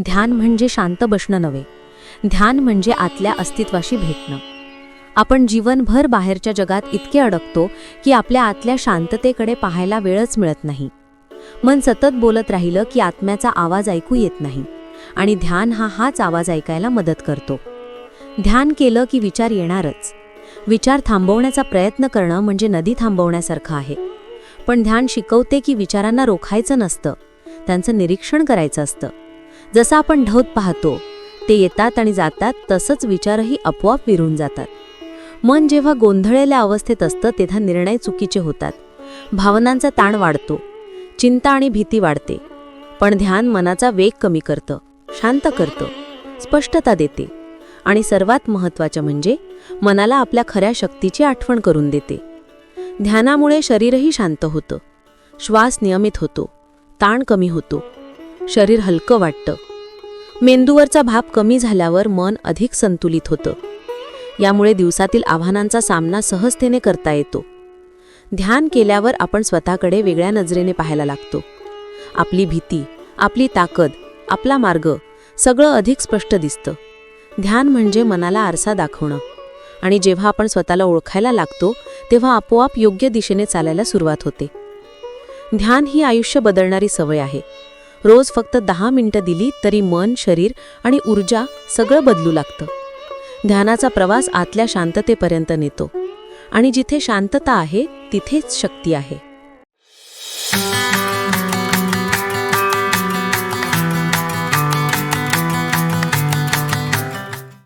ध्यान म्हणजे शांत बसणं नव्हे. ध्यान म्हणजे आतल्या अस्तित्वाशी भेटणं. आपण जीवनभर बाहेरच्या जगात इतके अडकतो की आपल्या आतल्या शांततेकडे पाहायला वेळच मिळत नाही. मन सतत बोलत राहिलं की आत्म्याचा आवाज ऐकू येत नाही आणि ध्यान हा हाच आवाज ऐकायला मदत करतो. ध्यान केलं की विचार येणारच. विचार थांबवण्याचा प्रयत्न करणं म्हणजे नदी थांबवण्यासारखं आहे. पण ध्यान शिकवते की विचारांना रोखायचं नसतं. त्यांचं निरीक्षण करायचं असतं. जसं आपण ढौत पाहतो ते येतात आणि जातात तसंच विचारही आपोआप विरून जातात. मन जेव्हा गोंधळलेल्या अवस्थेत असतं तेव्हा निर्णय चुकीचे होतात. भावनांचा ताण वाढतो चिंता आणि भीती वाढते. पण ध्यान मनाचा वेग कमी करतं शांत करतं स्पष्टता देते. आणि सर्वात महत्त्वाचं म्हणजे मनाला आपल्या खऱ्या शक्तीची आठवण करून देते. ध्यानामुळे शरीरही शांत होतं. श्वास नियमित होतो. ताण कमी होतो. शरीर हलकं वाटतं. मेंदूवरचा भाप कमी झाल्यावर मन अधिक संतुलित होतं. यामुळे दिवसातील आव्हानांचा सामना सहजतेने करता येतो. ध्यान केल्यावर आपण स्वतःकडे वेगळ्या नजरेने पाहायला लागतो. आपली भीती आपली ताकद आपला मार्ग सगळं अधिक स्पष्ट दिसतं. ध्यान म्हणजे मनाला आरसा दाखवणं. आणि जेव्हा आपण स्वतःला ओळखायला लागतो तेव्हा आपोआप योग्य दिशेने चालायला सुरुवात होते. ध्यान ही आयुष्य बदलणारी सवय आहे. रोज फक्त दहा मिनिटं दिली तरी मन शरीर आणि ऊर्जा सगळं बदलू लागतं. ध्यानाचा प्रवास आतल्या शांततेपर्यंत नेतो. आणि जिथे शांतता आहे तिथेच शक्ती आहे.